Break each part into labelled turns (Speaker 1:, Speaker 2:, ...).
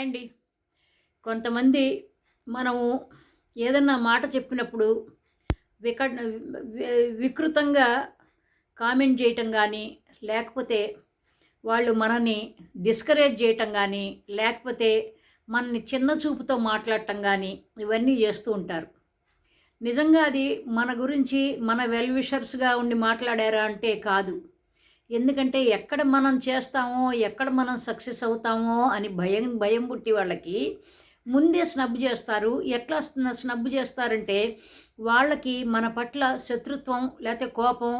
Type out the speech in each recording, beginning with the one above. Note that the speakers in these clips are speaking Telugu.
Speaker 1: అండి. కొంతమంది మనము ఏదన్నా మాట చెప్పినప్పుడు విక వికృతంగా కామెంట్ చేయటం కానీ లేకపోతే వాళ్ళు మనని డిస్కరేజ్ చేయటం కానీ లేకపోతే మనని చిన్న చూపుతో మాట్లాడటం కానీ ఇవన్నీ చేస్తూ ఉంటారు. నిజంగా అది మన గురించి మన వెల్విషర్స్గా ఉండి మాట్లాడారా అంటే కాదు. ఎందుకంటే ఎక్కడ మనం చేస్తామో ఎక్కడ మనం సక్సెస్ అవుతామో అని భయం భయం పుట్టి వాళ్ళకి ముందే స్నబ్ చేస్తారు. ఎట్లా స్నబ్ చేస్తారంటే వాళ్ళకి మన పట్ల శత్రుత్వం లేకపోతే కోపం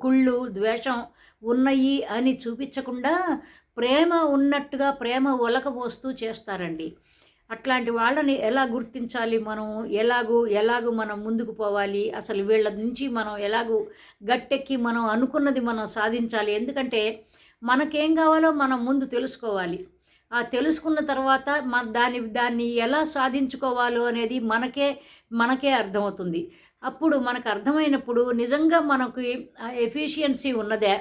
Speaker 1: కుళ్ళు ద్వేషం ఉన్నాయి అని చూపించకుండా ప్రేమ ఉన్నట్టుగా ప్రేమ ఉలకపోస్తూ చేస్తారండి. అట్లాంటి వాళ్ళని ఎలా గుర్తించాలి మనం? ఎలాగూ ఎలాగూ మనం ముందుకు పోవాలి? అసలు వీళ్ళ నుంచి మనం ఎలాగూ గట్టెక్కి మనం అనుకున్నది మనం సాధించాలి? ఎందుకంటే మనకేం కావాలో మనం ముందు తెలుసుకోవాలి. ఆ తెలుసుకున్న తర్వాత మన దాని దాన్ని ఎలా సాధించుకోవాలో అనేది మనకే మనకే అర్థమవుతుంది. అప్పుడు మనకు అర్థమైనప్పుడు నిజంగా మనకి ఎఫిషియన్సీ ఉన్నదే.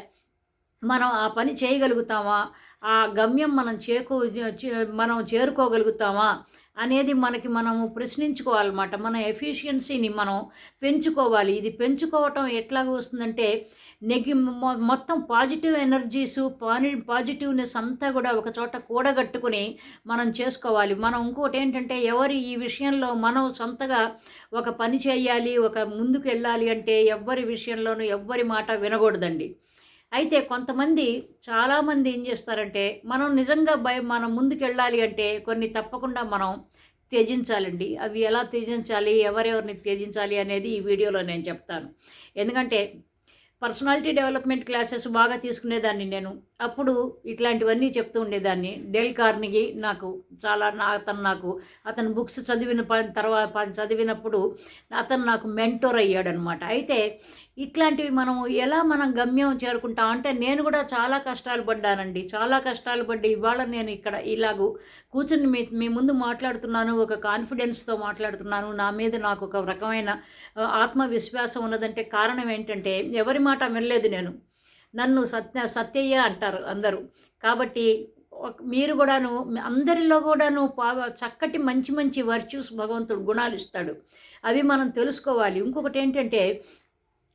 Speaker 1: మనం ఆ పని చేయగలుగుతామా? ఆ గమ్యం మనం చేకు చే- మనం చేరుకోగలుగుతామా? అనేది మనకి మనము ప్రశ్నించుకోవాలన్నమాట. మన ఎఫిషియన్సీని మనం పెంచుకోవాలి. ఇది పెంచుకోవటం ఎట్లాగ వస్తుందంటే నెగి మొ- మొత్తం పాజిటివ్ ఎనర్జీస్ పాని పాజిటివ్నెస్ అంతా కూడా ఒక చోట కూడగట్టుకుని మనం చేసుకోవాలి. మనం ఇంకోటి ఏంటంటే ఎవరి ఈ విషయంలో మనం సొంతగా ఒక పని చేయాలి ఒక ముందుకు వెళ్ళాలి అంటే ఎవ్వరి విషయంలోనూ ఎవ్వరి మాట వినకూడదండి. అయితే కొంతమంది చాలామంది ఏం చేస్తారంటే మనం నిజంగా భయం మనం ముందుకు వెళ్ళాలి అంటే కొన్ని తప్పకుండా మనం త్యజించాలండి. అవి ఎలా త్యజించాలి ఎవరెవరిని త్యజించాలి అనేది ఈ వీడియోలో నేను చెప్తాను. ఎందుకంటే పర్సనాలిటీ డెవలప్మెంట్ క్లాసెస్ బాగా తీసుకునేదాన్ని నేను. అప్పుడు ఇట్లాంటివన్నీ చెప్తూ ఉండేదాన్ని. డెల్ కార్నిగి నాకు చాలా నా అతను నాకు అతను బుక్స్ చదివిన తర్వాత చదివినప్పుడు అతను నాకు మెంటోర్ అయ్యాడనమాట. అయితే ఇట్లాంటివి మనం ఎలా మనం గమ్యం చేరుకుంటాం? అంటే నేను కూడా చాలా కష్టాలు పడ్డానండి. చాలా కష్టాలు పడ్డి ఇవాళ నేను ఇక్కడ ఇలాగూ కూర్చుని మీ మీ ముందు మాట్లాడుతున్నాను ఒక కాన్ఫిడెన్స్తో మాట్లాడుతున్నాను. నా మీద నాకు ఒక రకమైన ఆత్మవిశ్వాసం ఉన్నదంటే కారణం ఏంటంటే ఎవరి మాట వినలేదు నేను. నన్ను సత్య సత్యయ్య అంటారు అందరూ. కాబట్టి మీరు కూడాను అందరిలో కూడాను చక్కటి మంచి మంచి వర్చ్యూస్ భగవంతుడు గుణాలు ఇస్తాడు. అవి మనం తెలుసుకోవాలి. ఇంకొకటి ఏంటంటే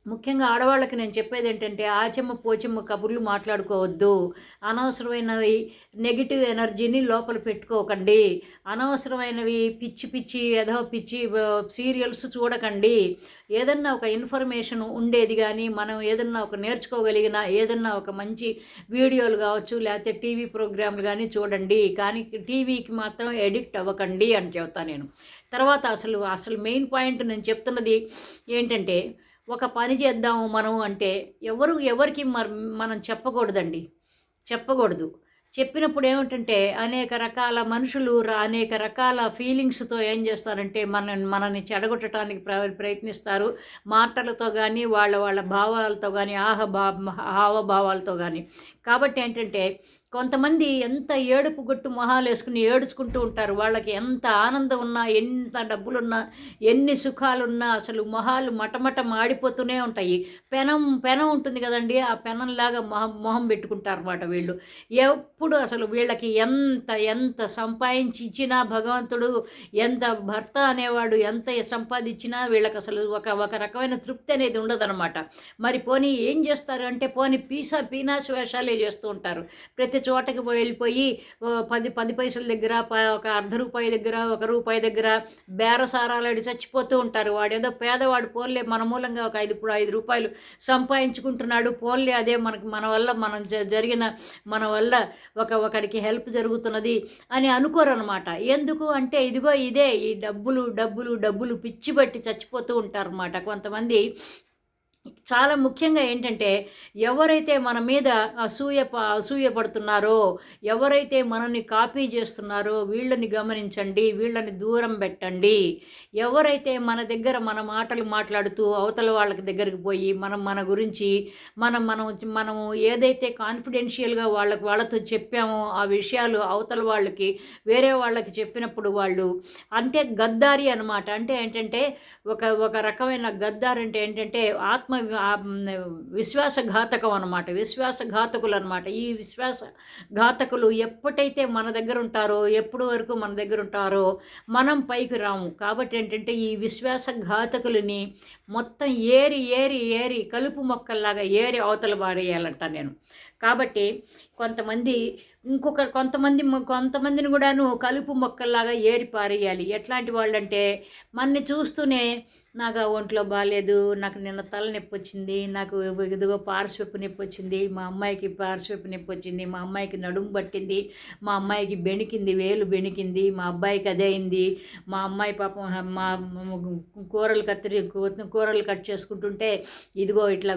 Speaker 1: ముఖ్యంగా ఆడవాళ్ళకి నేను చెప్పేది ఏంటంటే ఆచెమ్మ పోచెమ్మ కబుర్లు మాట్లాడుకోవద్దు. అనవసరమైనవి నెగిటివ్ ఎనర్జీని లోపల పెట్టుకోకండి. అనవసరమైనవి పిచ్చి పిచ్చి ఏదో పిచ్చి సీరియల్స్ చూడకండి. ఏదన్నా ఒక ఇన్ఫర్మేషన్ ఉండేది కానీ మనం ఏదన్నా ఒక నేర్చుకోగలిగిన ఏదన్నా ఒక మంచి వీడియోలు కావచ్చు లేకపోతే టీవీ ప్రోగ్రాంలు కానీ చూడండి. కానీ టీవీకి మాత్రం ఎడిక్ట్ అవ్వకండి అని చెప్తాను నేను. తర్వాత అసలు అసలు మెయిన్ పాయింట్ నేను చెప్తున్నది ఏంటంటే ఒక పని చేద్దాము మనం అంటే ఎవరు ఎవరికి మనం చెప్పకూడదండి. చెప్పకూడదు. చెప్పినప్పుడు ఏమిటంటే అనేక రకాల మనుషులు అనేక రకాల ఫీలింగ్స్తో ఏం చేస్తారంటే మన మనల్ని చెడగొట్టడానికి ప్ర ప్రయత్నిస్తారు. మాటలతో కానీ వాళ్ళ వాళ్ళ భావాలతో కానీ ఆహ భా హావభావాలతో కానీ కాబట్టి ఏంటంటే కొంతమంది ఎంత ఏడుపు గొట్టు మొహాలు వేసుకుని ఏడుచుకుంటూ ఉంటారు. వాళ్ళకి ఎంత ఆనందం ఉన్నా ఎంత డబ్బులున్నా ఎన్ని సుఖాలున్నా అసలు మొహాలు మటమట మాడిపోతూనే ఉంటాయి. పెనం పెనం ఉంటుంది కదండి ఆ పెనంలాగా మొహం మొహం పెట్టుకుంటారు అన్నమాట వీళ్ళు. ఎప్పుడు అసలు వీళ్ళకి ఎంత ఎంత సంపాదించి ఇచ్చినా భగవంతుడు ఎంత భర్త అనేవాడు ఎంత సంపాదించినా వీళ్ళకి అసలు ఒక ఒక రకమైన తృప్తి అనేది ఉండదన్నమాట. మరి పోనీ ఏం చేస్తారు అంటే పోనీ పీసా పీనాశ వేషాలే చేస్తూ ఉంటారు. ప్రతి చోటకి వెళ్ళిపోయి పది పది పైసల దగ్గర ఒక అర్ధ రూపాయి దగ్గర ఒక రూపాయి దగ్గర బేరసారాలు చచ్చిపోతూ ఉంటారు. వాడు ఏదో పేదవాడు పోన్లే మన మూలంగా ఒక ఐదు ఐదు రూపాయలు సంపాదించుకుంటున్నాడు పోన్లే అదే మనకు మన వల్ల మనం జ- జరిగిన మన వల్ల ఒక ఒకడికి హెల్ప్ జరుగుతున్నది అని అనుకోరనమాట ఎందుకు అంటే ఇదిగో ఇదే ఈ డబ్బులు డబ్బులు డబ్బులు పిచ్చి బట్టి చచ్చిపోతూ ఉంటారన్నమాట. కొంతమంది చాలా ముఖ్యంగా ఏంటంటే ఎవరైతే మన మీద అసూయ ప- అసూయ పడుతున్నారో ఎవరైతే మనల్ని కాపీ చేస్తున్నారో వీళ్ళని గమనించండి వీళ్ళని దూరం పెట్టండి. ఎవరైతే మన దగ్గర మన మాటలు మాట్లాడుతూ అవతల వాళ్ళకి దగ్గరికి పోయి మనం మన గురించి మనం మనం మనము ఏదైతే కాన్ఫిడెన్షియల్గా వాళ్ళకి వాళ్ళతో చెప్పామో ఆ విషయాలు అవతల వాళ్ళకి వేరే వాళ్ళకి చెప్పినప్పుడు వాళ్ళు అంటే గద్దారి అనమాట అంటే ఏంటంటే ఒక ఒక రకమైన గద్దారు అంటే ఏంటంటే ఆత్మ విశ్వాసఘాతకం అనమాట విశ్వాసఘాతకులు అనమాట ఈ విశ్వాస ఘాతకులు ఎప్పుడైతే మన దగ్గర ఉంటారో ఎప్పుడు వరకు మన దగ్గర ఉంటారో మనం పైకి రాము. కాబట్టి ఏంటంటే ఈ విశ్వాసఘాతకులని మొత్తం ఏరి ఏరి ఏరి కలుపు మొక్కల్లాగా ఏరి అవతల పారేయాలంట నేను. కాబట్టి కొంతమంది ఇంకొక కొంతమంది కొంతమందిని కూడాను కలుపు మొక్కల్లాగా ఏరి పారేయాలి. ఎట్లాంటి వాళ్ళంటే మనని చూస్తూనే నాకు ఆ ఒంట్లో బాగాలేదు నాకు నిన్న తల నొప్పి వచ్చింది నాకు ఇదిగో పార్శ్వపు నొప్పి వచ్చింది మా అమ్మాయికి పార్శ్వపు నొప్పి వచ్చింది మా అమ్మాయికి నడుము పట్టింది మా అమ్మాయికి బెణికింది వేలు బెణికింది మా అబ్బాయికి అదే అయింది మా అమ్మాయి పాపం మా కూరలు కత్తిరి కూరలు కట్ చేసుకుంటుంటే ఇదిగో ఇట్లా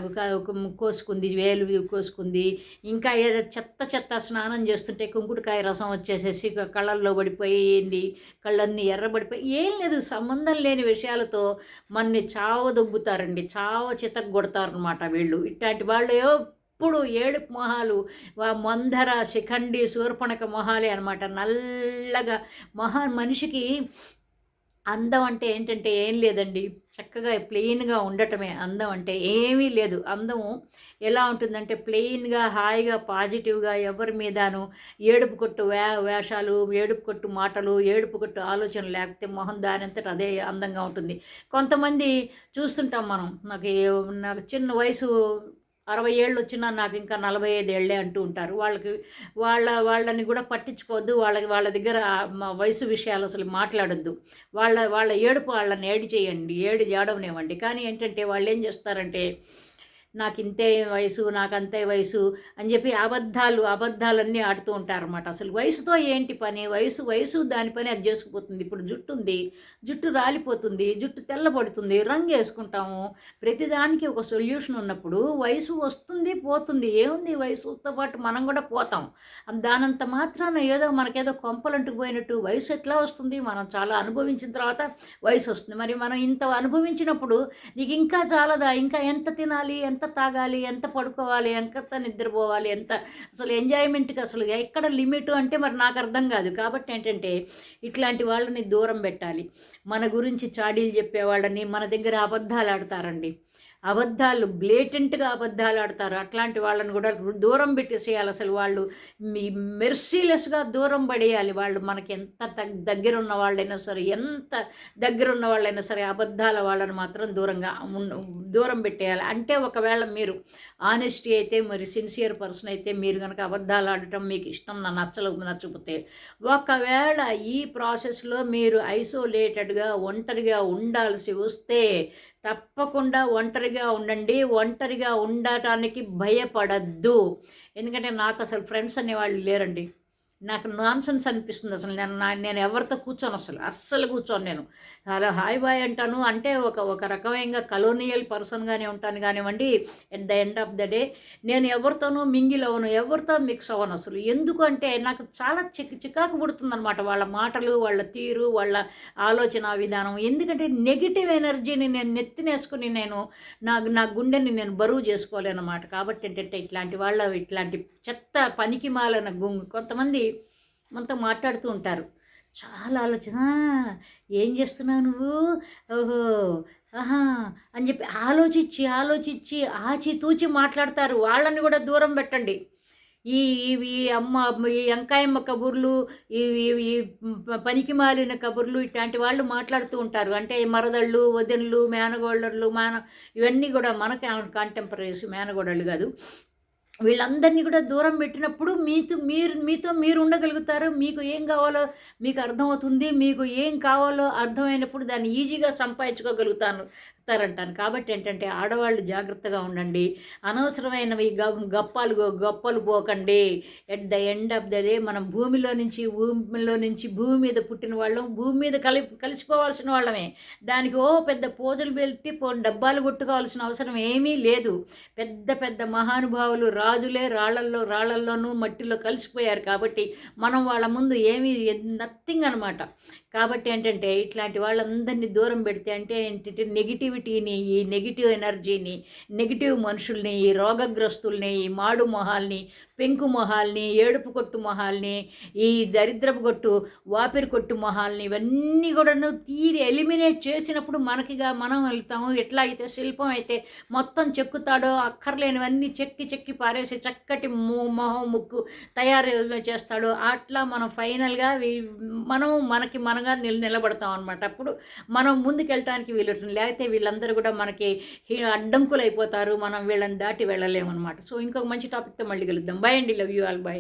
Speaker 1: కోసుకుంది వేలు కోసుకుంది ఇంకా ఏదో చెత్త చెత్త స్నానం చేస్తుంటే కుంకుడుకాయ రసం వచ్చేసేసి కళ్ళల్లో పడిపోయింది. కళ్ళన్నీ ఎర్రబడిపోయి ఏం లేదు సంబంధం లేని విషయాలతో మన్ని చావ దొబ్బుతారండి. చావ చితక్ కొడతారనమాట వీళ్ళు. ఇట్లాంటి వాళ్ళు ఎప్పుడు ఏడుపు మొహాలు మందర శిఖండి శూర్పణక మొహాలే అనమాట నల్లగా మహా మనిషికి అందం అంటే ఏంటంటే ఏం లేదండి. చక్కగా ప్లెయిన్గా ఉండటమే. అందం అంటే ఏమీ లేదు. అందం ఎలా ఉంటుందంటే ప్లెయిన్గా హాయిగా పాజిటివ్గా ఎవరి మీదను ఏడుపు కొట్టు వే వేషాలు ఏడుపు కొట్టు మాటలు ఏడుపు కొట్టు ఆలోచన లేకపోతే మొహం దానంతట అదే అందంగా ఉంటుంది. కొంతమంది చూస్తుంటాం మనం. నాకు నాకు చిన్న వయసు అరవై ఏళ్ళు వచ్చినా నాకు ఇంకా నలభై ఐదు ఏళ్ళే అంటూ ఉంటారు. వాళ్ళకి వాళ్ళ వాళ్ళని కూడా పట్టించుకోవద్దు. వాళ్ళకి వాళ్ళ దగ్గర వయసు విషయాలు అసలు మాట్లాడొద్దు. వాళ్ళ వాళ్ళ ఏడుపు వాళ్ళని ఏడి చేయండి. ఏడు జాడవనివ్వండి. కానీ ఏంటంటే వాళ్ళు ఏం చేస్తారంటే నాకు ఇంతే వయసు నాకు అంతే వయసు అని చెప్పి అబద్ధాలు అబద్ధాలన్నీ ఆడుతూ ఉంటారన్నమాట. అసలు వయసుతో ఏంటి పని? వయసు వయసు దాని పని అది చేసుకుపోతుంది. ఇప్పుడు జుట్టు ఉంది జుట్టు రాలిపోతుంది జుట్టు తెల్లబడుతుంది రంగు వేసుకుంటాము. ప్రతిదానికి ఒక సొల్యూషన్ ఉన్నప్పుడు వయసు వస్తుంది పోతుంది. ఏముంది? వయసుతో పాటు మనం కూడా పోతాం. దానంత మాత్రాన ఏదో మనకేదో కొంపలంటుకు పోయినట్టు వయసు ఎట్లా వస్తుంది? మనం చాలా అనుభవించిన తర్వాత వయసు వస్తుంది. మరి మనం ఇంత అనుభవించినప్పుడు నీకు ఇంకా చాలదా? ఇంకా ఎంత తినాలి? ఎంత తాగాలి ఎంత పడుకోవాలి ఎంత నిద్రపోవాలి ఎంత అసలు ఎంజాయ్మెంట్కి అసలు ఎక్కడ లిమిట్ అంటే మరి నాకు అర్థం కాదు. కాబట్టి ఏంటంటే ఇట్లాంటి వాళ్ళని దూరం పెట్టాలి. మన గురించి చాడీలు చెప్పేవాళ్ళని మన దగ్గర అబద్ధాలు ఆడతారండి. అబద్ధాలు బ్లేటెంట్గా అబద్ధాలు ఆడతారు. అట్లాంటి వాళ్ళని కూడా దూరం పెట్టేసేయాలి అసలు వాళ్ళు. మీ మెర్సీలెస్గా దూరం పడేయాలి వాళ్ళు. మనకి ఎంత తగ్- దగ్గర ఉన్న వాళ్ళైనా సరే ఎంత దగ్గర ఉన్న వాళ్ళైనా సరే అబద్ధాల వాళ్ళని మాత్రం దూరంగా దూరం పెట్టేయాలి. అంటే ఒకవేళ మీరు ఆనెస్టీ అయితే మరి సిన్సియర్ పర్సన్ అయితే మీరు కనుక అబద్ధాలు ఆడటం మీకు ఇష్టం నా నచ్చలు నచ్చకపోతే ఒకవేళ ఈ ప్రాసెస్లో మీరు ఐసోలేటెడ్గా ఒంటరిగా ఉండాల్సి వస్తే తప్పకుండా ఒంటరిగా ఉండండి. ఒంటరిగా ఉండటానికి భయపడద్దు. ఎందుకంటే నాకు అసలు ఫ్రెండ్స్ అనేవాళ్ళు లేరండి. నాకు నాన్సెన్స్ అనిపిస్తుంది అసలు. నేను నా నేను ఎవరితో కూర్చోను అసలు. అస్సలు కూర్చోను నేను. అలా హాయ్ బాయ్ అంటాను అంటే ఒక ఒక రకమైన కలోనియల్ పర్సన్గానే ఉంటాను కానివ్వండి at the end of the day నేను ఎవరితోనూ మింగిల్ అవ్వను ఎవరితో మిక్స్ అవ్వను అసలు. ఎందుకు అంటే నాకు చాలా చిక్ చికాకు పుడుతుందనమాట వాళ్ళ మాటలు వాళ్ళ తీరు వాళ్ళ ఆలోచన విధానం. ఎందుకంటే నెగిటివ్ ఎనర్జీని నేను నెత్తినేసుకుని నేను నా నా గుండెని నేను బరువు చేసుకోలేనమాట కాబట్టి ఏంటంటే ఇట్లాంటి వాళ్ళ ఇట్లాంటి చెత్త పనికి మాలిన గుంగు కొంతమంది మనతో మాట్లాడుతూ ఉంటారు. చాలా ఆలోచన ఏం చేస్తున్నావు నువ్వు? ఓహో ఆహా అని చెప్పి ఆలోచించి ఆలోచించి ఆచి తూచి మాట్లాడతారు. వాళ్ళని కూడా దూరం పెట్టండి. ఈ ఈ- అమ్మ ఈ వెంకాయమ్మ కబుర్లు ఈ ఈ- ఈ పనికి మాలిన కబుర్లు ఇట్లాంటి వాళ్ళు మాట్లాడుతూ ఉంటారు. అంటే మరదళ్ళు వదినలు మేనగోళ్ళర్లు మాన ఇవన్నీ కూడా మనకి కాంటెంపరీస్ మేనగోడళ్ళు కాదు. వీళ్ళందరినీ కూడా దూరం పెట్టినప్పుడు మీతో మీరు మీతో మీరు ఉండగలుగుతారు మీకు ఏం కావాలో మీకు అర్థమవుతుంది మీకు ఏం కావాలో అర్థమైనప్పుడు దాన్ని ఈజీగా సంపాదించుకోగలుగుతాను తారంటాను కాబట్టి ఏంటంటే ఆడవాళ్ళు జాగ్రత్తగా ఉండండి. అనవసరమైనవి గ- గప్పాలు గొప్పలు పోకండి. At the end of the day మనం భూమిలో నుంచి భూమిలో నుంచి భూమి మీద పుట్టిన వాళ్ళం భూమి మీద కలి కలిసిపోవాల్సిన వాళ్ళమే. దానికి ఓ పెద్ద పూజలు పెట్టి పో డబ్బాలు కొట్టుకోవాల్సిన అవసరం ఏమీ లేదు. పెద్ద పెద్ద మహానుభావులు రా రాజులే రాళ్ళల్లో రాళ్ళల్లోనూ మట్టిలో కలిసిపోయారు కాబట్టి మనం వాళ్ళ ముందు ఏమీ నథింగ్ అనమాట కాబట్టి ఏంటంటే ఇట్లాంటి వాళ్ళందరినీ దూరం పెడితే అంటే ఏంటంటే నెగిటివిటీని ఈ నెగిటివ్ ఎనర్జీని నెగిటివ్ మనుషుల్ని ఈ రోగగ్రస్తుల్ని ఈ మాడు మొహాల్ని పెంకు మొహాల్ని ఏడుపు కొట్టు మొహాల్ని ఈ దరిద్రపు కొట్టు వాపిరి కొట్టు మొహాల్ని ఇవన్నీ కూడాను తీరి ఎలిమినేట్ చేసినప్పుడు మనకిగా మనం వెళ్తాము. ఎట్లా అయితే శిల్పం అయితే మొత్తం చెక్కుతాడో అక్కర్లేనివన్నీ చెక్కి చెక్కి పారేసి చక్కటి మొహం ముక్కు తయారు చేస్తాడో అట్లా మనం ఫైనల్గా మనం మనకి మన మనగా నిల నిలబడతాం అనమాట అప్పుడు మనం ముందుకెళ్ళటానికి వీలుంటుంది లేకపోతే వీళ్ళందరూ కూడా మనకి అడ్డంకులు అయిపోతారు మనం వీళ్ళని దాటి వెళ్ళలేము అనమాట సో ఇంకొక మంచి టాపిక్తో మళ్ళీ కలుద్దాం. బై అండి. Love you all by